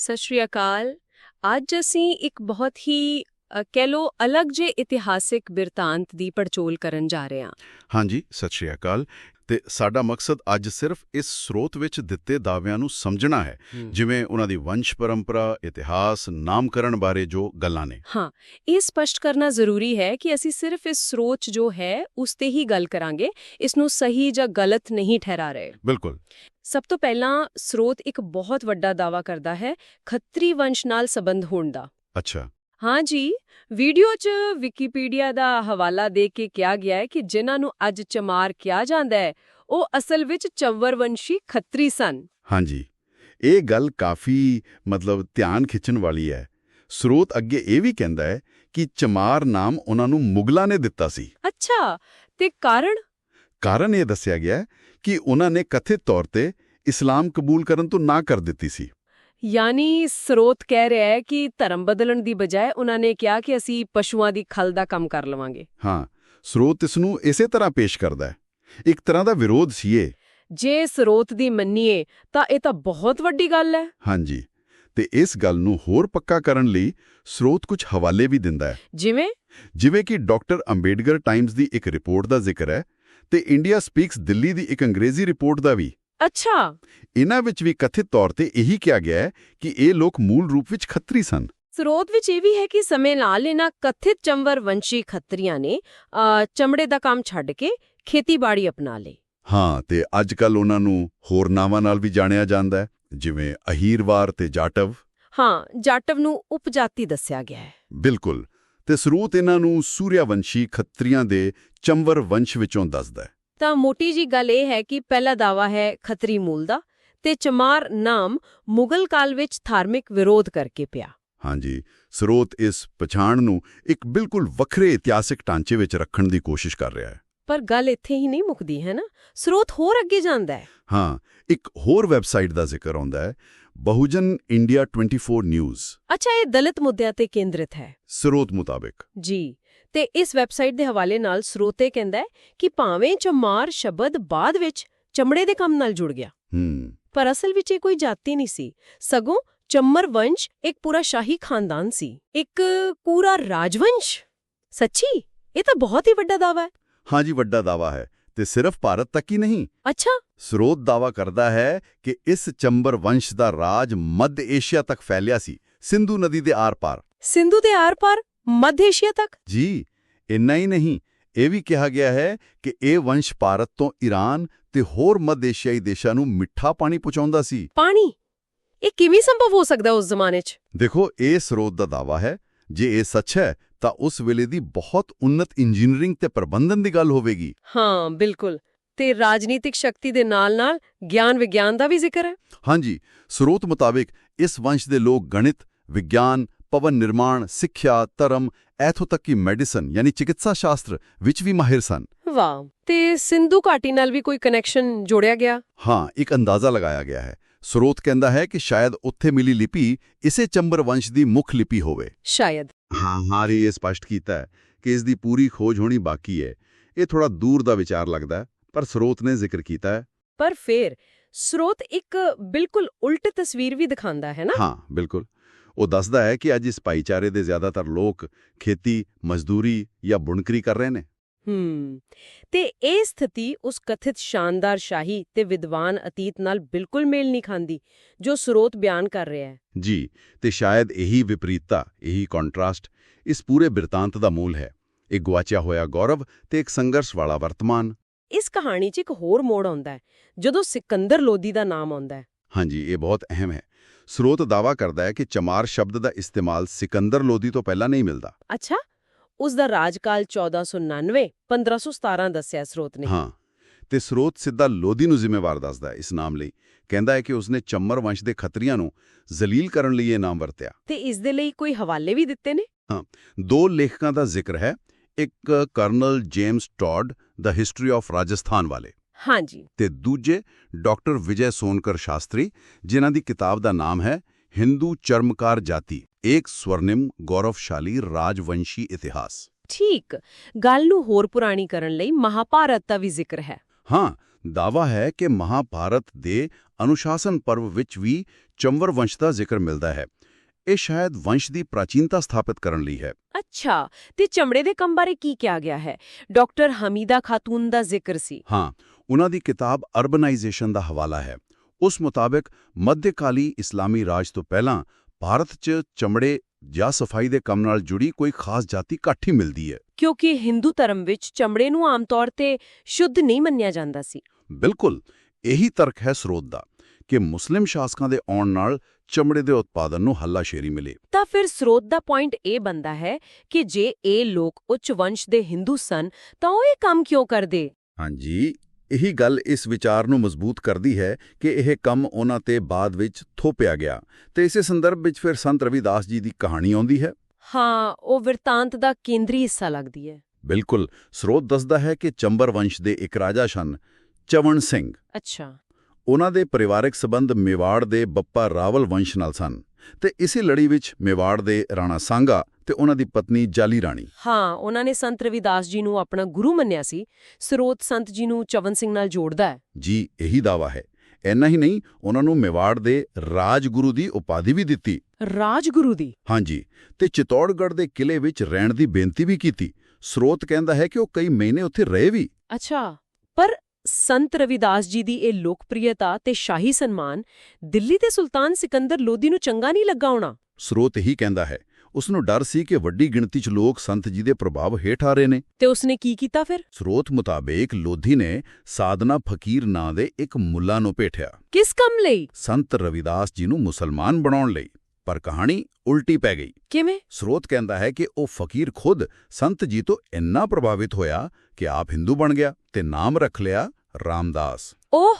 ਸਤਿ ਸ਼੍ਰੀ ਅਕਾਲ। ਅੱਜ ਅਸੀਂ ਇੱਕ ਬਹੁਤ ਹੀ ਕਹਿ ਲੋ ਅਲੱਗ ਜੇ ਇਤਿਹਾਸਿਕ ਬਿਰਤਾਂਤ ਦੀ ਪੜਚੋਲ ਕਰਨ ਜਾ ਰਹੇ ਹਾਂ। ਹਾਂਜੀ, ਸਤਿ ਸ਼੍ਰੀ ਅਕਾਲ। ਤੇ ਸਾਡਾ ਮਕਸਦ ਅੱਜ ਸਿਰਫ ਇਸ ਸਰੋਤ ਵਿੱਚ ਦਿੱਤੇ ਦਾਅਵਿਆਂ ਨੂੰ ਸਮਝਣਾ ਹੈ ਜਿਵੇਂ ਉਹਨਾਂ ਦੀ ਵੰਸ਼ ਪਰੰਪਰਾ ਇਤਿਹਾਸ ਨਾਮਕਰਨ ਬਾਰੇ ਜੋ ਗੱਲਾਂ ਨੇ। ਹਾਂ ਇਹ ਸਪਸ਼ਟ ਕਰਨਾ ਜ਼ਰੂਰੀ ਹੈ ਕਿ ਅਸੀਂ ਸਿਰਫ ਇਸ ਸਰੋਚ ਜੋ ਹੈ ਉਸ ਤੇ ਹੀ ਗੱਲ ਕਰਾਂਗੇ ਇਸ ਨੂੰ ਸਹੀ ਜਾਂ ਗਲਤ ਨਹੀਂ ਠਹਿਰਾ ਰਹੇ। ਬਿਲਕੁਲ। ਸਭ ਤੋਂ ਪਹਿਲਾਂ ਸਰੋਤ ਇੱਕ ਬਹੁਤ ਵੱਡਾ ਦਾਵਾ ਕਰਦਾ ਹੈ ਖੱਤਰੀ ਵੰਸ਼ ਨਾਲ ਸੰਬੰਧ ਹੋਣ ਦਾ। ਅੱਛਾ। ਹਾਂ ਜੀ ਵੀਡੀਓ 'ਚ ਵਿਕੀਪੀਡੀਆ ਦਾ ਹਵਾਲਾ ਦੇ ਕੇ ਕਿਹਾ ਗਿਆ ਹੈ ਕਿ ਜਿਨ੍ਹਾਂ ਨੂੰ ਅੱਜ ਚਮਾਰ ਕਿਹਾ ਜਾਂਦਾ ਹੈ ਉਹ ਅਸਲ ਵਿੱਚ ਚੰਵਰਵੰਸ਼ੀ ਖੱਤਰੀ ਸਨ। ਹਾਂਜੀ ਇਹ ਗੱਲ ਕਾਫੀ ਮਤਲਬ ਧਿਆਨ ਖਿੱਚਣ ਵਾਲੀ ਹੈ। ਸਰੋਤ ਅੱਗੇ ਇਹ ਵੀ ਕਹਿੰਦਾ ਹੈ ਕਿ ਚਮਾਰ ਨਾਮ ਉਹਨਾਂ ਨੂੰ ਮੁਗਲਾਂ ਨੇ ਦਿੱਤਾ ਸੀ। ਅੱਛਾ ਤੇ ਕਾਰਨ? ਕਾਰਨ ਇਹ ਦੱਸਿਆ ਗਿਆ ਕਿ ਉਹਨਾਂ ਨੇ ਕਥਿਤ ਤੌਰ ਤੇ ਇਸਲਾਮ ਕਬੂਲ ਕਰਨ ਤੋਂ ਨਾ ਕਰ ਦਿੱਤੀ ਸੀ। ਯਾਨੀ ਸਰੋਤ ਕਹਿ ਰਿਹਾ ਹੈ ਕਿ ਧਰਮ ਬਦਲਣ ਦੀ ਬਜਾਏ ਉਹਨਾਂ ਨੇ ਕਿਹਾ ਕਿ ਅਸੀਂ ਪਸ਼ੂਆਂ ਦੀ ਖਲ ਦਾ ਕੰਮ ਕਰ ਲਵਾਂਗੇ। ਹਾਂ ਸਰੋਤ ਇਸ ਨੂੰ ਇਸੇ ਤਰ੍ਹਾਂ ਪੇਸ਼ ਕਰਦਾ ਹੈ। ਇੱਕ ਤਰ੍ਹਾਂ ਦਾ ਵਿਰੋਧ ਸੀ ਇਹ। ਜੇ ਸਰੋਤ ਦੀ ਮੰਨੀਏ ਤਾਂ ਇਹ ਤਾਂ ਬਹੁਤ ਵੱਡੀ ਗੱਲ ਹੈ। ਹਾਂਜੀ ਤੇ ਇਸ ਗੱਲ ਨੂੰ ਹੋਰ ਪੱਕਾ ਕਰਨ ਲਈ ਸਰੋਤ ਕੁਝ ਹਵਾਲੇ ਵੀ ਦਿੰਦਾ ਹੈ। ਜਿਵੇਂ? ਜਿਵੇਂ ਕਿ ਡਾਕਟਰ ਅੰਬੇਡਕਰ ਟਾਈਮਜ਼ ਦੀ ਇੱਕ ਰਿਪੋਰਟ ਦਾ ਜ਼ਿਕਰ ਹੈ ਤੇ ਇੰਡੀਆ ਸਪੀਕਸ ਦਿੱਲੀ ਦੀ ਇੱਕ ਅੰਗਰੇਜ਼ੀ ਰਿਪੋਰਟ ਦਾ ਵੀ। ਅੱਛਾ। ਇਹਨਾਂ ਵਿੱਚ ਵੀ ਕਥਿਤ ਤੌਰ ਤੇ ਇਹੀ ਕਿਹਾ ਗਿਆ ਹੈ ਕਿ ਇਹ ਲੋਕ ਮੂਲ ਰੂਪ ਵਿੱਚ ਖੱਤਰੀ ਸਨ। ਸਰੋਤ ਵਿੱਚ ਇਹ ਵੀ ਹੈ ਕਿ ਸਮੇਂ ਨਾਲ ਇਹਨਾਂ ਕਥਿਤ ਚੰਵਰ ਵੰਸ਼ੀ ਖੱਤਰੀਆਂ ਨੇ ਚਮੜੇ ਦਾ ਕੰਮ ਛੱਡ ਕੇ ਖੇਤੀਬਾੜੀ ਅਪਣਾ ਲਈ ਹਾਂ ਤੇ ਅੱਜ ਕੱਲ ਉਹਨਾਂ ਨੂੰ ਹੋਰ ਨਾਵਾਂ ਨਾਲ ਵੀ ਜਾਣਿਆ ਜਾਂਦਾ ਹੈ ਜਿਵੇਂ ਅਹੀਰਵਾਰ ਤੇ ਜਾਟਵ। ਹਾਂ ਜਾਟਵ ਨੂੰ ਉਪਜਾਤੀ ਦੱਸਿਆ ਗਿਆ ਹੈ। ਬਿਲਕੁਲ ਤੇ ਸਰੋਤ ਇਹਨਾਂ ਨੂੰ ਸੂਰਿਆਵੰਸ਼ੀ ਖੱਤਰੀਆਂ ਦੇ ਚੰਵਰ ਵੰਸ਼ ਵਿੱਚੋਂ ਦੱਸਦਾ ਹੈ। ਤਾਂ ਮੋਟੀ ਜੀ ਗੱਲ ਇਹ ਹੈ ਕਿ ਪਹਿਲਾ ਦਾਵਾ ਹੈ ਖੱਤਰੀ ਮੂਲ ਦਾ ਤੇ ਚਮਾਰ ਨਾਮ ਮੁਗਲ ਕਾਲ ਵਿੱਚ ਧਾਰਮਿਕ ਵਿਰੋਧ ਕਰਕੇ ਪਿਆ। ਹਾਂਜੀ ਸਰੋਤ ਇਸ ਪਛਾਣ ਨੂੰ ਇੱਕ ਬਿਲਕੁਲ ਵੱਖਰੇ ਇਤਿਹਾਸਿਕ ਢਾਂਚੇ ਵਿੱਚ ਰੱਖਣ ਦੀ ਕੋਸ਼ਿਸ਼ ਕਰ ਰਿਹਾ ਹੈ। ਪਰ ਗੱਲ ਇੱਥੇ ਹੀ ਨਹੀਂ ਮੁੱਕਦੀ ਹੈ ਨਾ? ਸਰੋਤ ਹੋਰ ਅੱਗੇ ਜਾਂਦਾ ਹੈ। ਹਾਂ ਇੱਕ ਹੋਰ ਵੈਬਸਾਈਟ ਦਾ ਜ਼ਿਕਰ ਆਉਂਦਾ ਹੈ ਬਹੁਜਨ ਇੰਡੀਆ 24 ਨਿਊਜ਼। ਅੱਛਾ ਇਹ ਦਲਿਤ ਮੁੱਦਿਆਂ ਤੇ ਕੇਂਦਰਿਤ ਹੈ। ਸਰੋਤ ਮੁਤਾਬਿਕ। ਜੀ। ਤੇ ਇਸ ਵੈਬਸਾਈਟ ਦੇ ਹਵਾਲੇ ਨਾਲ ਸਰੋਤੇ ਕਹਿੰਦਾ ਹੈ ਕਿ ਭਾਵੇਂ ਚਮਾਰ ਸ਼ਬਦ ਬਾਅਦ ਵਿੱਚ ਚਮੜੇ ਦੇ ਕੰਮ ਨਾਲ ਜੁੜ ਗਿਆ ਹੂੰ। ਪਰ ਅਸਲ ਵਿੱਚ ਇਹ ਕੋਈ ਜਾਤੀ ਨਹੀਂ ਸੀ। ਸਗੋਂ ਚੰਮਰ ਵੰਸ਼ ਇੱਕ ਪੂਰਾ ਸ਼ਾਹੀ ਖਾਨਦਾਨ ਸੀ। ਇੱਕ ਪੂਰਾ ਰਾਜਵੰਸ਼? ਸੱਚੀ? ਇਹ ਤਾਂ ਬਹੁਤ ਹੀ ਵੱਡਾ ਦਾਵਾ ਹੈ। ਹਾਂਜੀ ਵੱਡਾ ਦਾਵਾ ਹੈ ਤੇ ਸਿਰਫ ਭਾਰਤ ਤੱਕ ਹੀ ਨਹੀਂ। ਅੱਛਾ। ਸਰੋਤ ਦਾਵਾ ਕਰਦਾ ਹੈ ਕਿ ਇਸ ਚੰਬਰ ਵੰਸ਼ ਦਾ ਰਾਜ ਮੱਧ ਏਸ਼ੀਆ ਤੱਕ ਫੈਲਿਆ ਸੀ ਸਿੰਧੂ ਨਦੀ ਦੇ ਆਰ-ਪਾਰ। ਸਿੰਧੂ ਦੇ ਆਰ-ਪਾਰ? ਮੱਧ ਏਸ਼ੀਆ ਤੱਕ? ਜੀ ਇੰਨਾ ਹੀ ਨਹੀਂ। ਇਹ ਵੀ ਕਿਹਾ ਗਿਆ ਹੈ ਕਿ ਇਹ ਵੰਸ਼ ਭਾਰਤ ਤੋਂ ਈਰਾਨ ਤੇ ਹੋਰ ਮੱਧ ਏਸ਼ੀਆਈ ਦੇਸ਼ਾਂ ਨੂੰ ਮਿੱਠਾ ਪਾਣੀ ਪਹੁੰਚਾਉਂਦਾ ਸੀ। ਪਾਣੀ? ਇਹ ਕਿਵੇਂ ਸੰਭਵ ਹੋ ਸਕਦਾ ਉਸ ਜ਼ਮਾਨੇ 'ਚ? ਦੇਖੋ ਇਹ ਸਰੋਤ ਦਾ ਦਾਵਾ ਹੈ। ਜੇ ਇਹ ਸੱਚ ਹੈ ਤਾਂ ਉਸ ਵੇਲੇ ਦੀ ਬਹੁਤ ਉન્નਤ ਇੰਜੀਨੀਅਰਿੰਗ ਤੇ ਪ੍ਰਬੰਧਨ ਦੀ ਗੱਲ ਹੋਵੇਗੀ। ਹਾਂ ਬਿਲਕੁਲ। ਤੇ ਰਾਜਨੀਤਿਕ ਸ਼ਕਤੀ ਦੇ ਨਾਲ-ਨਾਲ ਗਿਆਨ ਵਿਗਿਆਨ ਦਾ ਵੀ ਜ਼ਿਕਰ ਹੈ? ਹਾਂਜੀ ਸਰੋਤ ਮੁਤਾਬਿਕ ਇਸ ਵੰਸ਼ ਦੇ ਲੋਕ ਗਣਿਤ ਵਿਗਿਆਨ ਪਵਨ ਨਿਰਮਾਣ ਸਿੱਖਿਆ ਧਰਮ ਐਥੋਂ ਤੱਕ ਕਿ ਮੈਡੀਸਨ ਯਾਨੀ ਚਿਕਿਤਸਾ ਸ਼ਾਸਤਰ ਵਿੱਚ ਵੀ ਮਾਹਿਰ ਸਨ। ਵਾਹ! ਤੇ ਸਿੰਧੂ ਘਾਟੀ ਨਾਲ ਵੀ ਕੋਈ ਕਨੈਕਸ਼ਨ ਜੋੜਿਆ ਗਿਆ? ਹਾਂ ਇੱਕ ਅੰਦਾਜ਼ਾ ਲਗਾਇਆ ਗਿਆ ਹੈ। ਸਰੋਤ ਕਹਿੰਦਾ ਹੈ ਕਿ ਸ਼ਾਇਦ ਉੱਥੇ ਮਿਲੀ ਲਿਪੀ ਇਸੇ ਚੰਬਰ ਵੰਸ਼ ਦੀ ਮੁੱਖ ਲਿਪੀ ਹੋਵੇ। ਸ਼ਾਇਦ। ਹਾਂ ਹਾਰੀ ਇਹ ਸਪਸ਼ਟ ਕੀਤਾ ਹੈ ਕਿ ਇਸ ਦੀ ਪੂਰੀ ਖੋਜ ਹੋਣੀ ਬਾਕੀ ਹੈ। ਇਹ ਥੋੜਾ ਦੂਰ ਦਾ ਵਿਚਾਰ ਲੱਗਦਾ ਹੈ ਪਰ ਸਰੋਤ ਨੇ ਜ਼ਿਕਰ ਕੀਤਾ ਹੈ। ਪਰ ਫੇਰ ਸਰੋਤ ਇੱਕ ਬਿਲਕੁਲ ਉਲਟ ਤਸਵੀਰ ਵੀ ਦਿਖਾਉਂਦਾ ਹੈ ਨਾ? ਹਾਂ ਬਿਲਕੁਲ। ਉਹ ਦੱਸਦਾ ਹੈ ਕਿ ਅੱਜ ਇਸ ਭਾਈਚਾਰੇ ਦੇ ਜ਼ਿਆਦਾਤਰ ਲੋਕ ਖੇਤੀ ਮਜ਼ਦੂਰੀ ਜਾਂ ਬੁਣਕਰੀ ਕਰ ਰਹੇ ਨੇ। ਹੂੰ ਤੇ ਇਹ ਸਥਿਤੀ ਉਸ ਕਥਿਤ ਸ਼ਾਨਦਾਰ ਸ਼ਾਹੀ ਤੇ ਵਿਦਵਾਨ ਅਤੀਤ ਨਾਲ ਬਿਲਕੁਲ ਮੇਲ ਨਹੀਂ ਖਾਂਦੀ ਜੋ ਸਰੋਤ ਬਿਆਨ ਕਰ ਰਿਹਾ ਹੈ। ਜੀ ਤੇ ਸ਼ਾਇਦ ਇਹੀ ਵਿਪਰੀਤਤਾ ਇਹੀ ਕੰਟਰਾਸਟ ਇਸ ਪੂਰੇ ਬਿਰਤਾਂਤ ਦਾ ਮੂਲ ਹੈ। ਇੱਕ ਗੁਆਚਿਆ ਹੋਇਆ ਗੌਰਵ ਤੇ ਇੱਕ ਸੰਘਰਸ਼ ਵਾਲਾ ਵਰਤਮਾਨ। ਇਸ ਕਹਾਣੀ 'ਚ ਇੱਕ ਹੋਰ ਮੋੜ ਆਉਂਦਾ ਹੈ ਜਦੋਂ ਸਿਕੰਦਰ ਲੋਦੀ ਦਾ ਨਾਮ ਆਉਂਦਾ ਹੈ। ਹਾਂਜੀ ਇਹ ਬਹੁਤ ਅਹਿਮ ਹੈ। ਸਰੋਤ ਦਾਵਾ ਕਰਦਾ ਹੈ ਕਿ ਚਮਾਰ ਸ਼ਬਦ ਦਾ ਇਸਤੇਮਾਲ ਸਿਕੰਦਰ ਲੋਦੀ ਤੋਂ ਪਹਿਲਾਂ ਨਹੀਂ ਮਿਲਦਾ। ਅੱਛਾ ਉਸ ਦਾ ਰਾਜਕਾਲ 1499 1517 ਦੱਸਿਆ ਸਰੋਤ ਨੇ। ਹਾਂ ਤੇ ਸਰੋਤ ਸਿੱਧਾ ਲੋਦੀ ਨੂੰ ਜ਼ਿੰਮੇਵਾਰ ਦੱਸਦਾ ਹੈ ਇਸ ਨਾਮ ਲਈ। ਕਹਿੰਦਾ ਹੈ ਕਿ ਉਸਨੇ ਚੰਮਰ ਵੰਸ਼ ਦੇ ਖੱਤਰੀਆਂ ਨੂੰ ਜ਼ਲੀਲ ਕਰਨ ਲਈ ਇਹ ਨਾਮ ਵਰਤਿਆ। ਤੇ ਇਸ ਦੇ ਲਈ ਕੋਈ ਹਵਾਲੇ ਵੀ ਦਿੱਤੇ ਨੇ? ਦੋ ਲੇਖਕਾਂ ਦਾ ਜ਼ਿਕਰ ਹੈ ਇੱਕ ਕਰਨਲ ਜੇਮਸ ਟੌਡ ਦਾ ਹਿਸਟਰੀ ਆਫ ਰਾਜਸਥਾਨ ਵਾਲੇ। ਹਾਂਜੀ। ਤੇ ਦੂਜੇ ਡਾਕਟਰ ਵਿਜੇ ਸੋਨਕਰ ਸ਼ਾਸਤਰੀ ਜਿਨ੍ਹਾਂ ਦੀ ਕਿਤਾਬ ਦਾ ਨਾਮ ਹੈ ਹਿੰਦੂ ਚਰਮਕਾਰ ਜਾਤੀ ਇੱਕ ਸਵਰਨਿਮ ਗੌਰਵਸ਼ਾਲੀ ਰਾਜਵੰਸ਼ੀ ਇਤਿਹਾਸ। ਠੀਕ। ਗੱਲ ਨੂੰ ਹੋਰ ਪੁਰਾਣੀ ਕਰਨ ਲਈ ਮਹਾਭਾਰਤ ਦਾ ਵੀ ਜ਼ਿਕਰ ਹੈ। ਹਾਂ ਦਾਵਾ ਹੈ ਕਿ ਮਹਾਭਾਰਤ ਦੇ ਅਨੁਸ਼ਾਸਨ ਪਰਵ ਵਿੱਚ ਵੀ ਚੰਵਰ ਵੰਸ਼ ਦਾ ਜ਼ਿਕਰ ਮਿਲਦਾ ਹੈ। ਇਹ ਸ਼ਾਇਦ ਵੰਸ਼ ਦੀ ਪ੍ਰਾਚੀਨਤਾ ਸਥਾਪਿਤ ਕਰਨ ਲਈ ਹੈ। ਅੱਛਾ ਤੇ ਚਮੜੇ ਦੇ ਕੰਮ ਬਾਰੇ ਕੀ ਕਿਹਾ ਗਿਆ ਹੈ? ਡਾਕਟਰ ਹਮੀਦਾ ਖਾਤੂਨ ਦਾ ਜ਼ਿਕਰ ਸੀ। ਹਾਂ ਉਹਨਾਂ ਦੀ ਕਿਤਾਬ ਅਰਬਨਾਈਜੇਸ਼ਨ ਦਾ ਹਵਾਲਾ ਹੈ। ਉਸ ਮੁਤਾਬਕ ਮੱਧਕਾਲੀ ਇਸਲਾਮੀ ਰਾਜ ਤੋਂ ਪਹਿਲਾਂ ਭਾਰਤ 'ਚ ਚਮੜੇ ਜਾਂ ਸਫ਼ਾਈ ਦੇ ਕੰਮ ਨਾਲ ਜੁੜੀ ਕੋਈ ਖਾਸ ਜਾਤੀ ਘੱਟ ਹੀ ਮਿਲਦੀ ਹੈ। ਕਿਉਂਕਿ ਹਿੰਦੂ ਧਰਮ ਵਿੱਚ ਚਮੜੇ ਨੂੰ ਆਮ ਤੌਰ ਤੇ ਸ਼ੁੱਧ ਨਹੀਂ ਮੰਨਿਆ ਜਾਂਦਾ ਸੀ। ਬਿਲਕੁਲ ਇਹੀ ਤਰਕ ਹੈ ਸਰੋਤ ਦਾ ਕਿ ਮੁਸਲਿਮ ਸ਼ਾਸਕਾਂ ਦੇ ਆਉਣ ਨਾਲ ਚਮੜੇ ਦੇ ਉਤਪਾਦਨ ਨੂੰ ਹੱਲਾਸ਼ੇਰੀ ਮਿਲੇ। ਤਾਂ ਫਿਰ ਸਰੋਤ ਦਾ ਪੁਆਇੰਟ ਇਹ ਬੰਦਾ ਹੈ ਕਿ ਜੇ ਇਹ ਲੋਕ ਉੱਚ ਵੰਸ਼ ਦੇ ਹਿੰਦੂ ਸਨ ਤਾਂ ਉਹ ਇਹ ਕੰਮ ਕਿਉਂ ਕਰਦੇ? ਹਾਂਜੀ ਇਹੀ ਗੱਲ ਇਸ ਵਿਚਾਰ ਨੂੰ ਮਜ਼ਬੂਤ ਕਰਦੀ ਹੈ ਕਿ ਇਹ ਕੰਮ ਉਹਨਾਂ ਤੇ ਬਾਅਦ ਵਿੱਚ ਥੋਪਿਆ ਗਿਆ। ਤੇ ਇਸੇ ਸੰਦਰਭ ਵਿੱਚ ਫਿਰ ਸੰਤ ਰਵਿਦਾਸ ਜੀ ਦੀ ਕਹਾਣੀ ਆਉਂਦੀ ਹੈ। ਹਾਂ ਉਹ ਵਿਰਤਾਂਤ ਦਾ ਕੇਂਦਰੀ ਹਿੱਸਾ ਲੱਗਦੀ ਹੈ। ਬਿਲਕੁਲ ਸਰੋਤ ਦੱਸਦਾ ਹੈ ਕਿ ਚੰਬਰ ਵੰਸ਼ ਦੇ ਇੱਕ ਰਾਜਾ ਸਨ ਚਵਨ ਸਿੰਘ। ਅੱਛਾ। ਉਹਨਾਂ ਦੇ ਪਰਿਵਾਰਕ ਸਬੰਧ ਮੇਵਾੜ ਦੇ ਬੱਪਾ ਰਾਵਲ ਵੰਸ਼ ਨਾਲ ਸਨ। ਤੇ ਇਸੇ ਲੜੀ ਵਿੱਚ ਮੇਵਾੜ ਦੇ ਰਾਣਾ ਸਾਂਗਾ ਤੇ ਉਹਨਾਂ ਦੀ ਪਤਨੀ ਜਾਲੀ ਰਾਣੀ। ਹਾਂ ਉਹਨਾਂ ਨੇ ਸੰਤ ਰਵਿਦਾਸ ਜੀ ਨੂੰ ਆਪਣਾ ਗੁਰੂ ਮੰਨਿਆ ਸੀ। ਸਰੋਤ ਸੰਤ ਜੀ ਨੂੰ ਚਵਨ ਸਿੰਘ ਨਾਲ ਜੋੜਦਾ ਹੈ। ਜੀ ਇਹੀ ਦਾਵਾ ਹੈ। ਇੰਨਾ ਹੀ ਨਹੀਂ ਉਹਨਾਂ ਨੂੰ ਮੇਵਾੜ ਦੇ ਰਾਜਗੁਰੂ ਦੀ ਉਪਾਧੀ ਵੀ ਦਿੱਤੀ। ਰਾਜਗੁਰੂ ਦੀ? ਹਾਂਜੀ ਤੇ ਚਿਤੌੜਗੜ੍ਹ ਦੇ ਕਿਲੇ ਵਿੱਚ ਰਹਿਣ ਦੀ ਬੇਨਤੀ ਵੀ ਕੀਤੀ। ਸਰੋਤ ਕਹਿੰਦਾ ਹੈ ਕਿ ਉਹ ਕਈ ਮਹੀਨੇ ਉੱਥੇ ਰਹੇ ਵੀ। ਅੱਛਾ ਪਰ ਸੰਤ ਰਵਿਦਾਸ ਜੀ ਦੀ ਇਹ ਲੋਕਪ੍ਰਿਯਤਾ ਤੇ ਸ਼ਾਹੀ ਸਨਮਾਨ ਦਿੱਲੀ ਦੇ ਸੁਲਤਾਨ ਸਿਕੰਦਰ ਲੋਧੀ ਨੂੰ ਚੰਗਾ ਨਹੀਂ ਲੱਗਾ ਹੋਣਾ। ਸਰੋਤ ਇਹੀ ਕਹਿੰਦਾ ਹੈ ਉਸ ਨੂੰ ਡਰ ਸੀ ਕਿ ਵੱਡੀ ਗਿਣਤੀ 'ਚ ਲੋਕ ਸੰਤ ਜੀ ਦੇ ਪ੍ਰਭਾਵ ਹੇਠ ਆ ਰਹੇ ਨੇ। ਤੇ ਉਸਨੇ ਕੀ ਕੀਤਾ ਫਿਰ? ਸਰੋਤ ਮੁਤਾਬਕ ਲੋਧੀ ਨੇ ਸਾਧਨਾ ਫਕੀਰ ਨਾਂ ਦੇ ਇੱਕ ਮੁੱਲਾ ਨੂੰ ਭੇਟਿਆ ਕਿਸ ਕੰਮ ਲਈ? ਸੰਤ ਰਵਿਦਾਸ ਜੀ ਨੂੰ ਮੁਸਲਮਾਨ ਬਣਾਉਣ ਲਈ। ਪਰ ਕਹਾਣੀ ਉਲਟੀ ਪੈ ਗਈ। ਕਿਵੇਂ? ਸਰੋਤ ਕਹਿੰਦਾ ਹੈ ਕਿ ਉਹ ਫਕੀਰ ਖੁਦ ਸੰਤ ਜੀ ਤੋਂ ਇੰਨਾ ਪ੍ਰਭਾਵਿਤ ਹੋਇਆ ਕਿ ਆਪ ਹਿੰਦੂ ਬਣ ਗਿਆ ਤੇ ਨਾਮ ਰੱਖ ਲਿਆ ਰਾਮਦਾਸ। ਓਹ!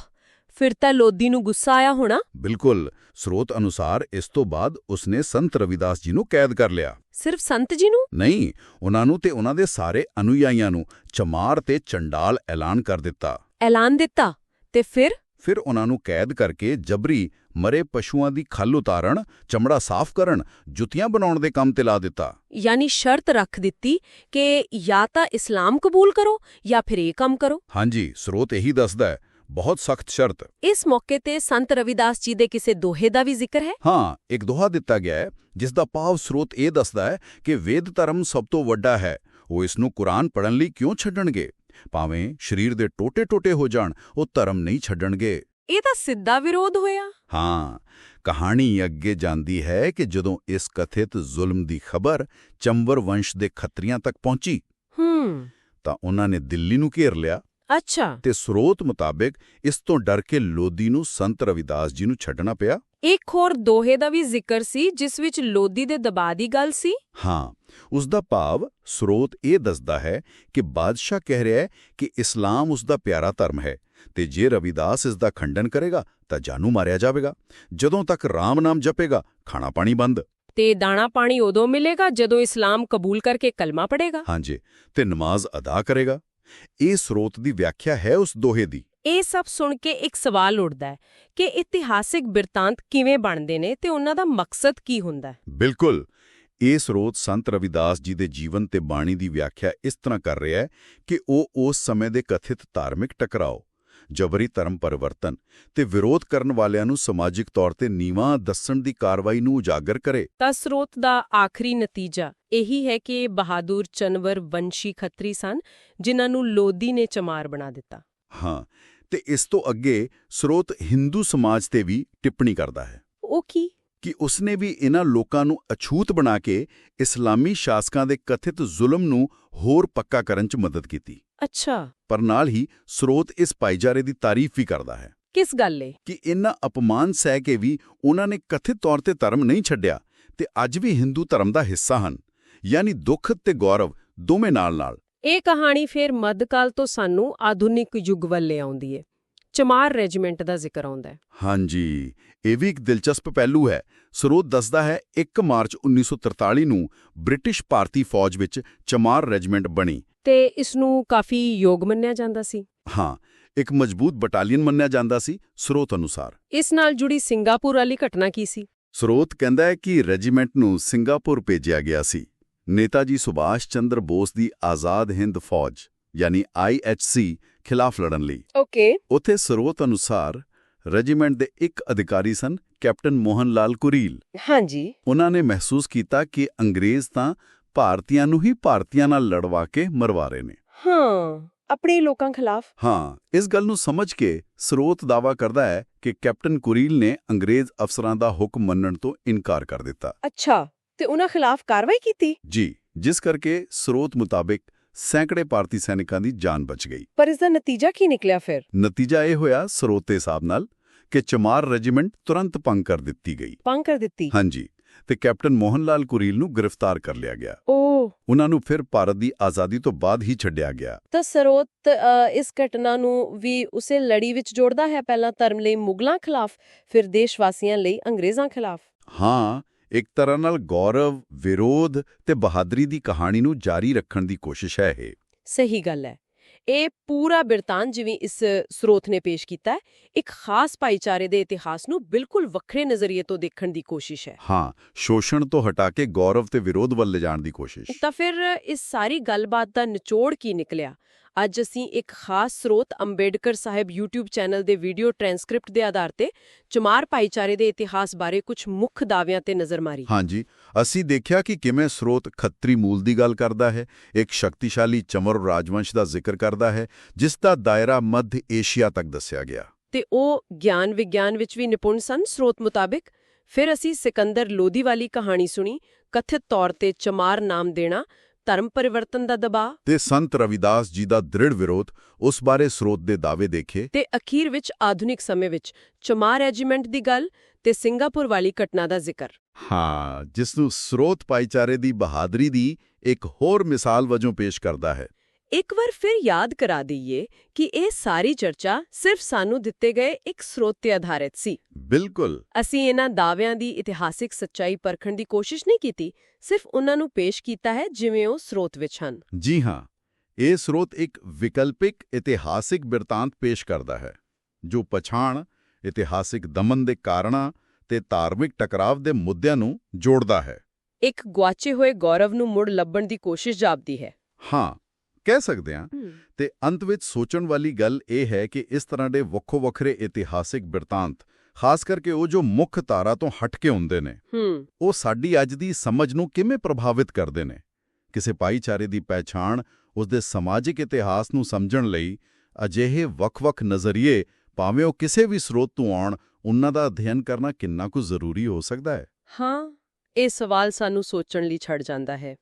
ਫਿਰ ਤਾਂ ਲੋਧੀ ਨੂੰ ਗੁੱਸਾ ਆਇਆ ਹੋਣਾ? ਬਿਲਕੁਲ। ਸਰੋਤ ਅਨੁਸਾਰ ਇਸ ਤੋਂ ਬਾਅਦ ਉਸਨੇ ਸੰਤ ਰਵਿਦਾਸ ਜੀ ਨੂੰ ਕੈਦ ਕਰ ਲਿਆ। ਸਿਰਫ ਸੰਤ ਜੀ ਨੂੰ? ਨਹੀਂ ਉਹਨਾਂ ਨੂੰ ਤੇ ਉਹਨਾਂ ਦੇ ਸਾਰੇ ਅਨੁਯਾਈਆਂ ਨੂੰ ਚਮਾਰ ਤੇ ਚੰਡਾਲ ਐਲਾਨ ਕਰ ਦਿੱਤਾ। ਐਲਾਨ ਦਿੱਤਾ ਤੇ ਫਿਰ? ਫਿਰ ਉਹਨਾਂ ਨੂੰ ਕੈਦ ਕਰਕੇ ਜਬਰੀ ਮਰੇ ਪਸ਼ੂਆਂ ਦੀ ਖੱਲ ਉਤਾਰਨ ਚਮੜਾ ਸਾਫ਼ ਕਰਨ ਜੁੱਤੀਆਂ ਬਣਾਉਣ ਦੇ ਕੰਮ ਤੇ ਲਾ ਦਿੱਤਾ। ਯਾਨੀ ਸ਼ਰਤ ਰੱਖ ਦਿੱਤੀ ਕਿ ਜਾਂ ਤਾਂ ਇਸਲਾਮ ਕਬੂਲ ਕਰੋ ਜਾਂ ਫਿਰ ਇਹ ਕੰਮ ਕਰੋ। ਹਾਂਜੀ ਸਰੋਤ ਇਹੀ ਦੱਸਦਾ ਹੈ ਬਹੁਤ ਸਖਤ ਸ਼ਰਤ। ਇਸ ਮੌਕੇ ਤੇ ਸੰਤ ਰਵਿਦਾਸ ਜੀ ਦੇ ਕਿਸੇ ਦੋਹੇ ਦਾ ਵੀ ਜ਼ਿਕਰ ਹੈ? ਹਾਂ ਇੱਕ ਦੋਹਾ ਦਿੱਤਾ ਗਿਆ ਹੈ ਜਿਸ ਦਾ ਭਾਵ ਸਰੋਤ ਇਹ ਦੱਸਦਾ ਹੈ ਕਿ ਵੇਦ ਧਰਮ ਸਭ ਤੋਂ ਵੱਡਾ ਹੈ ਉਹ ਇਸ ਨੂੰ ਕੁਰਾਨ ਪੜ੍ਹਨ ਲਈ ਕਿਉਂ ਛੱਡਣਗੇ? ਭਾਵੇਂ ਸਰੀਰ ਦੇ ਟੋਟੇ-ਟੋਟੇ ਹੋ ਜਾਣ ਉਹ ਧਰਮ ਨਹੀਂ ਛੱਡਣਗੇ। ਇਹ ਤਾਂ ਸਿੱਧਾ ਵਿਰੋਧ ਹੋਇਆ। ਹਾਂ ਕਹਾਣੀ ਅੱਗੇ ਜਾਂਦੀ ਹੈ ਕਿ ਜਦੋਂ ਇਸ ਕਥਿਤ ਜ਼ੁਲਮ ਦੀ ਖਬਰ ਚੰਬਰ ਵੰਸ਼ ਦੇ ਖੱਤਰੀਆਂ ਤੱਕ ਪਹੁੰਚੀ ਹੂੰ। ਤਾਂ ਉਹਨਾਂ ਨੇ ਦਿੱਲੀ ਨੂੰ ਘੇਰ ਲਿਆ। ਅੱਛਾ। ਤੇ ਸਰੋਤ ਮੁਤਾਬਕ ਇਸ ਤੋਂ ਡਰ ਕੇ ਲੋਦੀ ਨੂੰ ਸੰਤ ਰਵਿਦਾਸ ਜੀ ਨੂੰ ਛੱਡਣਾ ਪਿਆ। ਇੱਕ ਹੋਰ ਦੋਹੇ ਦਾ ਵੀ ਜ਼ਿਕਰ ਸੀ ਜਿਸ ਵਿੱਚ ਲੋਧੀ ਦੇ ਦਬਾਅ ਦੀ ਗੱਲ ਸੀ। ਹਾਂ ਉਸ ਦਾ ਭਾਵ ਸਰੋਤ ਇਹ ਦੱਸਦਾ ਹੈ ਕਿ ਬਾਦਸ਼ਾਹ ਕਹਿ ਰਿਹਾ ਹੈ ਕਿ ਇਸਲਾਮ ਉਸ ਦਾ ਪਿਆਰਾ ਧਰਮ ਹੈ ਤੇ ਜੇ ਰਵਿਦਾਸ ਇਸ ਦਾ ਖੰਡਨ ਕਰੇਗਾ ਤਾਂ ਜਾਨੂ ਮਾਰਿਆ ਜਾਵੇਗਾ। ਜਦੋਂ ਤੱਕ ਰਾਮ ਨਾਮ ਜਪੇਗਾ ਖਾਣਾ ਪਾਣੀ ਬੰਦ। ਤੇ ਦਾਣਾ ਪਾਣੀ ਉਦੋਂ ਮਿਲੇਗਾ ਜਦੋਂ ਇਸਲਾਮ ਕਬੂਲ ਕਰਕੇ ਕਲਮਾ ਪੜੇਗਾ ਹਾਂਜੀ ਤੇ ਨਮਾਜ਼ ਅਦਾ ਕਰੇਗਾ। ਇਹ ਸਰੋਤ ਦੀ ਵਿਆਖਿਆ ਹੈ ਉਸ ਦੋਹੇ ਦੀ। ਇਹ ਸਭ ਸੁਣ ਕੇ ਇੱਕ ਸਵਾਲ ਉੱਠਦਾ ਹੈ ਕਿ ਇਤਿਹਾਸਿਕ ਬਿਰਤਾਂਤ ਕਿਵੇਂ ਬਣਦੇ ਨੇ ਤੇ ਉਹਨਾਂ ਦਾ ਮਕਸਦ ਕੀ ਹੁੰਦਾ ਹੈ? ਬਿਲਕੁਲ। ਇਹ ਸਰੋਤ ਸੰਤ ਰਵਿਦਾਸ ਜੀ ਦੇ ਜੀਵਨ ਤੇ ਬਾਣੀ ਦੀ ਵਿਆਖਿਆ ਇਸ ਤਰ੍ਹਾਂ ਕਰ ਰਿਹਾ ਹੈ ਕਿ ਉਹ ਉਸ ਸਮੇਂ ਦੇ ਕਥਿਤ ਧਾਰਮਿਕ ਟਕਰਾਓ। ਜਬਰੀ ਧਰਮ ਪਰਿਵਰਤਨ ਤੇ ਵਿਰੋਧ ਕਰਨ ਵਾਲਿਆਂ ਨੂੰ ਸਮਾਜਿਕ ਤੌਰ ਤੇ ਨੀਵਾਂ ਦੱਸਣ ਦੀ ਕਾਰਵਾਈ ਨੂੰ ਉਜਾਗਰ ਕਰੇ। ਤਾਂ ਸਰੋਤ ਦਾ ਆਖਰੀ ਨਤੀਜਾ ਇਹੀ ਹੈ ਕਿ ਬਹਾਦੁਰ ਚਨਵਰ ਵੰਸ਼ੀ ਖੱਤਰੀ ਸਨ ਜਿਨ੍ਹਾਂ ਨੂੰ ਲੋਧੀ ਨੇ ਚਮਾਰ ਬਣਾ ਦਿੱਤਾ। ਹਾਂ ਤੇ ਇਸ ਤੋਂ ਅੱਗੇ ਸਰੋਤ ਹਿੰਦੂ ਸਮਾਜ ਤੇ ਵੀ ਟਿੱਪਣੀ ਕਰਦਾ ਹੈ। ਉਹ ਕੀ? ਕਿ ਉਸਨੇ ਵੀ ਇਹਨਾਂ ਲੋਕਾਂ ਨੂੰ ਅਛੂਤ ਬਣਾ ਕੇ ਇਸਲਾਮੀ ਸ਼ਾਸਕਾਂ ਦੇ ਕਥਿਤ ਜ਼ੁਲਮ ਨੂੰ ਹੋਰ ਪੱਕਾ ਕਰਨ 'ਚ ਮਦਦ ਕੀਤੀ। ਅੱਛਾ। ਪਰ ਨਾਲ ਹੀ ਸਰੋਤ ਇਸ ਭਾਈਚਾਰੇ ਦੀ ਤਾਰੀਫ ਵੀ ਕਰਦਾ ਹੈ। ਕਿਸ ਗੱਲ ਏ? ਕਿ ਇਨ੍ਹਾਂ ਅਪਮਾਨ ਸਹਿ ਕੇ ਵੀ ਉਹਨਾਂ ਨੇ ਕਥਿਤ ਤੌਰ ਤੇ ਧਰਮ ਨਹੀਂ ਛੱਡਿਆ ਤੇ ਅੱਜ ਵੀ ਹਿੰਦੂ ਧਰਮ ਦਾ ਹਿੱਸਾ ਹਨ। ਯਾਨੀ ਦੁੱਖ ਤੇ ਗੌਰਵ ਦੋਵੇਂ ਨਾਲ-ਨਾਲ ਇਹ ਕਹਾਣੀ ਫਿਰ ਮੱਧਕਾਲ ਤੋਂ ਸਾਨੂੰ ਆਧੁਨਿਕ ਯੁੱਗ ਵੱਲ ਲੈ ਆਉਂਦੀ ਏ। ਚਮਾਰ ਰੈਜੀਮੈਂਟ ਦਾ ਜ਼ਿਕਰ ਆਉਂਦਾ ਹੈ। ਹਾਂਜੀ। ਇਹ ਵੀ ਇੱਕ ਦਿਲਚਸਪ ਪਹਿਲੂ ਹੈ। ਸਰੋਤ ਦੱਸਦਾ ਹੈ 1 ਮਾਰਚ 1943 ਨੂੰ ਬ੍ਰਿਟਿਸ਼ ਭਾਰਤੀ ਫੌਜ ਵਿੱਚ ਚਮਾਰ ਰੈਜੀਮੈਂਟ ਬਣੀ। ਤੇ ਇਸ ਨੂੰ ਕਾਫੀ ਯੋਗ ਮੰਨਿਆ ਜਾਂਦਾ ਸੀ। ਹਾਂ ਇੱਕ ਮਜ਼ਬੂਤ ਬਟਾਲੀਅਨ ਮੰਨਿਆ ਜਾਂਦਾ ਸੀ ਸਰੋਤ ਅਨੁਸਾਰ। ਇਸ ਨਾਲ ਜੁੜੀ ਸਿੰਗਾਪੁਰ ਵਾਲੀ ਘਟਨਾ ਕੀ ਸੀ? ਸਰੋਤ ਕਹਿੰਦਾ ਹੈ ਕਿ ਰੈਜੀਮੈਂਟ ਨੂੰ ਸਿੰਗਾਪੁਰ ਭੇਜਿਆ ਗਿਆ ਸੀ। ਨੇਤਾ ਜੀ ਸੁਭਾਸ਼ ਚੰਦਰ ਬੋਸ ਦੀ ਆਜ਼ਾਦ ਹਿੰਦ ਫੌਜ ਯਾਨੀ ਆਈਐਚਸੀ ਖਿਲਾਫ ਲੜਨ ਲਈ। ਓਕੇ। ਉਥੇ ਸਰੋਤ ਅਨੁਸਾਰ ਰੈਜੀਮੈਂਟ ਦੇ ਇੱਕ ਅਧਿਕਾਰੀ ਸਨ ਕੈਪਟਨ ਮੋਹਨ ਲਾਲ ਕੁਰੀਲ। ਹਾਂਜੀ। ਉਹਨਾਂ ਨੇ ਮਹਿਸੂਸ ਕੀਤਾ ਕਿ ਅੰਗਰੇਜ਼ ਤਾਂ ਭਾਰਤੀਆਂ ਨੂੰ ਹੀ ਭਾਰਤੀਆਂ ਨਾਲ ਲੜਵਾ ਕੇ ਮਰਵਾ ਰਹੇ ਨੇ। ਹਾਂ ਆਪਣੇ ਲੋਕਾਂ ਖਿਲਾਫ। ਹਾਂ ਇਸ ਗੱਲ ਨੂੰ ਸਮਝ ਕੇ ਸਰੋਤ ਦਾਵਾ ਕਰਦਾ ਹੈ ਕਿ ਕੈਪਟਨ ਕੁਰੀਲ ਨੇ ਅੰਗਰੇਜ਼ ਅਫਸਰਾਂ ਦਾ ਹੁਕਮ ਮੰਨਣ ਤੋਂ ਇਨਕਾਰ ਕਰ ਦਿੱਤਾ। ਅੱਛਾ ਤੇ ਉਹਨਾਂ ਖਿਲਾਫ ਕਾਰਵਾਈ ਕੀਤੀ? ਜੀ ਜਿਸ ਕਰਕੇ ਸਰੋਤ ਮੁਤਾਬਿਕ ਸੈਂਕੜੇ ਭਾਰਤੀ ਸੈਨਿਕਾਂ ਦੀ ਜਾਨ ਬਚ ਗਈ। ਪਰ ਇਸ ਦਾ ਨਤੀਜਾ ਕੀ ਨਿਕਲਿਆ ਫਿਰ? ਨਤੀਜਾ ਇਹ ਹੋਇਆ ਸਰੋਤ ਦੇ ਹਿਸਾਬ ਨਾਲ ਕਿ ਚਮਾਰ ਰੈਜੀਮੈਂਟ ਤੁਰੰਤ ਭੰਗ ਕਰ ਦਿੱਤੀ ਗਈ। ਪੰਗ ਕਰ ਦਿੱਤੀ? ਹਾਂਜੀ ਤੇ ਕੈਪਟਨ ਮੋਹਨ ਲਾਲ ਕੁਰੀਲ ਨੂੰ ਗ੍ਰਿਫਤਾਰ ਕਰ ਲਿਆ ਗਿਆ। ਓ। ਉਹਨਾਂ ਨੂੰ ਫਿਰ ਭਾਰਤ ਦੀ ਆਜ਼ਾਦੀ ਤੋਂ ਬਾਅਦ ਹੀ ਛੱਡਿਆ ਗਿਆ। ਤਾਂ ਸਰੋਤ ਇਸ ਘਟਨਾ ਨੂੰ ਵੀ ਉਸੇ ਲੜੀ ਵਿੱਚ ਜੋੜਦਾ ਹੈ ਪਹਿਲਾਂ ਧਰਮ ਲਈ ਮੁਗਲਾਂ ਖਿਲਾਫ ਫਿਰ ਦੇਸ਼ ਵਾਸੀਆਂ ਲਈ ਅੰਗਰੇਜ਼ਾਂ ਖਿਲਾਫ? ਹਾਂ ਇੱਕ ਤਰ੍ਹਾਂ ਨਾਲ ਗੌਰਵ ਵਿਰੋਧ ਤੇ ਬਹਾਦਰੀ ਦੀ ਕਹਾਣੀ ਨੂੰ ਜਾਰੀ ਰੱਖਣ ਦੀ ਕੋਸ਼ਿਸ਼ ਹੈ ਇਹ। ਸਹੀ ਗੱਲ ਹੈ। ਇਹ ਪੂਰਾ ਬਿਰਤਾਨ ਜਿਵੇਂ ਇਸ ਸਰੋਤ ਨੇ ਪੇਸ਼ ਕੀਤਾ ਹੈ ਇੱਕ ਖਾਸ ਭਾਈਚਾਰੇ ਦੇ ਇਤਿਹਾਸ ਨੂੰ ਬਿਲਕੁਲ ਵੱਖਰੇ ਨਜ਼ਰੀਏ ਤੋਂ ਦੇਖਣ ਦੀ ਕੋਸ਼ਿਸ਼ ਹੈ। ਹਾਂ ਸ਼ੋਸ਼ਣ ਤੋਂ ਹਟਾ ਕੇ ਗੌਰਵ ਤੇ ਵਿਰੋਧ ਵੱਲ ਲਿਜਾਣ ਦੀ ਕੋਸ਼ਿਸ਼। ਤਾਂ ਫਿਰ ਇਸ ਸਾਰੀ ਗੱਲਬਾਤ ਦਾ ਨਿਚੋੜ ਕੀ ਨਿਕਲਿਆ? ਅੱਜ ਅਸੀਂ ਇੱਕ ਖਾਸ ਸਰੋਤ ਅੰਬੇਡਕਰ ਸਾਹਿਬ YouTube ਚੈਨਲ ਦੇ ਵੀਡੀਓ ਟ੍ਰਾਂਸਕ੍ਰਿਪਟ ਦੇ ਆਧਾਰ ਤੇ ਚਮਾਰ ਭਾਈਚਾਰੇ ਦੇ ਇਤਿਹਾਸ ਬਾਰੇ ਕੁਝ ਮੁੱਖ ਦਾਅਵਿਆਂ ਤੇ ਨਜ਼ਰ ਮਾਰੀ। ਹਾਂਜੀ ਅਸੀਂ ਦੇਖਿਆ ਕਿ ਕਿਵੇਂ ਸਰੋਤ ਖੱਤਰੀ ਮੂਲ ਦੀ ਗੱਲ ਕਰਦਾ ਹੈ ਇੱਕ ਸ਼ਕਤੀਸ਼ਾਲੀ ਚਮਰ ਰਾਜਵੰਸ਼ ਦਾ ਜ਼ਿਕਰ ਕਰਦਾ ਹੈ ਜਿਸ ਦਾ ਦਾਇਰਾ ਮੱਧ ਏਸ਼ੀਆ ਤੱਕ ਦੱਸਿਆ ਗਿਆ। ਤੇ ਉਹ ਗਿਆਨ ਵਿਗਿਆਨ ਵਿੱਚ ਵੀ ਨਿਪੁੰਨ ਸਨ ਸਰੋਤ ਮੁਤਾਬਿਕ। ਫਿਰ ਅਸੀਂ ਸਿਕੰਦਰ ਲੋਧੀ ਵਾਲੀ ਕਹਾਣੀ ਸੁਣੀ ਕਥਿਤ ਤੌਰ ਤੇ ਚਮਾਰ ਨਾਮ ਦੇਣਾ ਧਰਮ ਪਰਿਵਰਤਨ ਦਾ ਦਬਾਅ? ਤੇ ਸੰਤ ਰਵਿਦਾਸ ਜੀ ਦਾ ਦ੍ਰਿੜ ਵਿਰੋਧ ਉਸ ਬਾਰੇ ਸਰੋਤ ਦੇ ਦਾਅਵੇ ਦੇਖੇ। ਤੇ ਅਖੀਰ ਵਿੱਚ ਆਧੁਨਿਕ ਸਮੇਂ ਵਿੱਚ ਚਮਾਰ ਰੈਜੀਮੈਂਟ ਦੀ ਗੱਲ ਤੇ ਸਿੰਗਾਪੁਰ ਵਾਲੀ ਘਟਨਾ ਦਾ ਜ਼ਿਕਰ। ਹਾਂ ਜਿਸ ਨੂੰ ਸਰੋਤ ਭਾਈਚਾਰੇ ਦੀ ਬਹਾਦਰੀ ਦੀ ਇੱਕ ਹੋਰ ਮਿਸਾਲ ਵਜੋਂ ਪੇਸ਼ ਕਰਦਾ ਹੈ। ਇੱਕ ਵਾਰ ਫਿਰ ਯਾਦ ਕਰਾ ਦਈਏ ਕਿ ਇਹ ਸਾਰੀ ਚਰਚਾ ਸਿਰਫ ਸਾਨੂੰ ਦਿੱਤੇ ਗਏ ਇੱਕ ਸਰੋਤ ਤੇ ਆਧਾਰਿਤ ਸੀ। ਬਿਲਕੁਲ। ਅਸੀਂ ਇਹਨਾਂ ਦਾਅਵਿਆਂ ਦੀ ਇਤਿਹਾਸਿਕ ਸੱਚਾਈ ਪਰਖਣ ਦੀ ਕੋਸ਼ਿਸ਼ ਨਹੀਂ ਕੀਤੀ ਸਿਰਫ ਉਹਨਾਂ ਨੂੰ ਪੇਸ਼ ਕੀਤਾ ਹੈ ਜਿਵੇਂ ਉਹ ਸਰੋਤ ਵਿੱਚ ਹਨ। ਜੀ ਹਾਂ ਇਹ ਸਰੋਤ ਇੱਕ ਵਿਕਲਪਿਕ ਇਤਿਹਾਸਿਕ ਬਿਰਤਾਂਤ ਪੇਸ਼ ਕਰਦਾ ਹੈ ਜੋ ਪਛਾਣ ਇਤਿਹਾਸਿਕ ਦਮਨ ਦੇ ਕਾਰਨਾਂ ਤੇ ਧਾਰਮਿਕ ਟਕਰਾਵ ਦੇ ਮੁੱਦਿਆਂ ਨੂੰ ਜੋੜਦਾ ਹੈ। ਇੱਕ ਗੁਆਚੇ ਹੋਏ ਗੌਰਵ ਨੂੰ ਮੁੜ ਲੱਭਣ ਦੀ ਕੋਸ਼ਿਸ਼ ਜਾਪਦੀ ਹੈ। ਹਾਂ ਕਹਿ ਸਕਦੇ ਹਾਂ ਤੇ ਅੰਤ ਵਿੱਚ ਸੋਚਣ ਵਾਲੀ ਗੱਲ ਇਹ ਹੈ ਕਿ ਇਸ ਤਰ੍ਹਾਂ ਦੇ ਵੱਖੋ ਵੱਖਰੇ ਇਤਿਹਾਸਿਕ ਬਿਰਤਾਂਤ ਖਾਸ ਕਰਕੇ ਉਹ ਜੋ ਮੁੱਖ ਧਾਰਾ ਤੋਂ ਹਟ ਕੇ ਹੁੰਦੇ ਨੇ ਉਹ ਸਾਡੀ ਅੱਜ ਦੀ ਸਮਝ ਨੂੰ ਕਿਵੇਂ ਪ੍ਰਭਾਵਿਤ ਕਰਦੇ ਨੇ? ਕਿਸੇ ਭਾਈਚਾਰੇ ਦੀ ਪਹਿਚਾਣ ਉਸ ਦੇ ਸਮਾਜਿਕ ਇਤਿਹਾਸ ਨੂੰ ਸਮਝਣ ਲਈ ਅਜਿਹੇ ਵੱਖ-ਵੱਖ ਨਜ਼ਰੀਏ ਭਾਵੇਂ ਉਹ ਕਿਸੇ ਵੀ ਸਰੋਤ ਤੋਂ ਆਉਣ ਉਹਨਾਂ ਦਾ ਅਧਿਐਨ ਕਰਨਾ ਕਿੰਨਾ ਕੁ ਜ਼ਰੂਰੀ ਹੋ ਸਕਦਾ ਹੈ? ਹਾਂ ਇਹ ਸਵਾਲ ਸਾਨੂੰ ਸੋਚਣ ਲਈ ਛੱਡ ਜਾਂਦਾ ਹੈ।